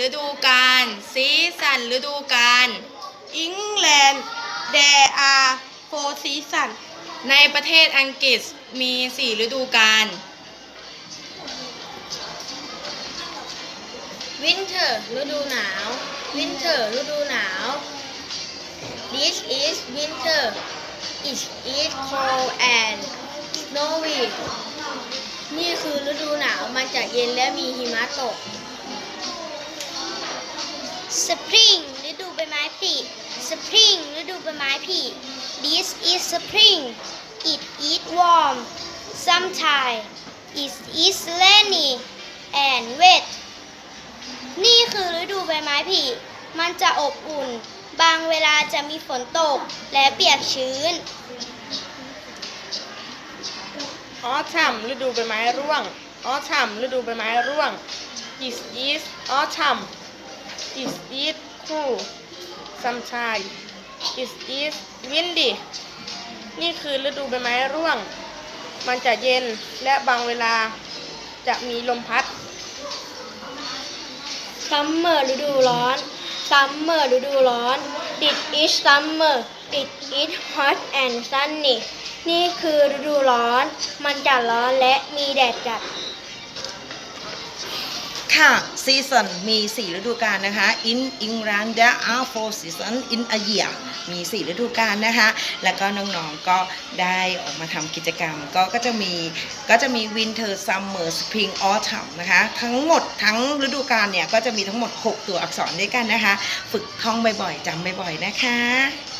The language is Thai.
ฤดูกาลสีสันฤดูกาล England there are four seasons ในประเทศอังกฤษมีสี่ฤดูกาล Winter ฤดูหนาว Winter ฤดูหนาว This is winter It is cold and snowy นี่คือฤดูหนาว มันจะเย็นและมีหิมะตก Spring ฤดูใบไม้ผลิ Spring ฤดูใบไม้ผลิ This is spring It is warm Sometimes it is rainy and wet นี่คือฤดูใบไม้ผลิ มันจะอบอุ่น บางเวลาจะมีฝนตกและเปียกชื้น Autumn ฤดูใบไม้ร่วง Autumn ฤดูใบไม้ร่วง It is autumn It is cool Sometimes It windy นี่คือฤดูใบไม้ร่วง มันจะเย็นและบางเวลาจะมีลมพัด Summer ฤดูร้อน Summer ฤดูร้อน It is summer It is hot and sunny นี่คือฤดูร้อน มันจะร้อนและมีแดดจัด ค่ะซีซันมี 4 ฤดูกาลนะคะ in England there are four seasons in a year มี 4 ฤดูกาลนะคะ แล้วก็น้องๆก็ได้ออกมาทำกิจกรรม ก็ก็จะมีก็จะมี winter summer spring autumn นะคะ ทั้งหมดทั้งฤดูกาลเนี่ย ก็จะมีทั้งหมด 6 ตัวอักษรด้วยกันนะคะ ฝึกท่องบ่อยๆจำบ่อยๆนะคะ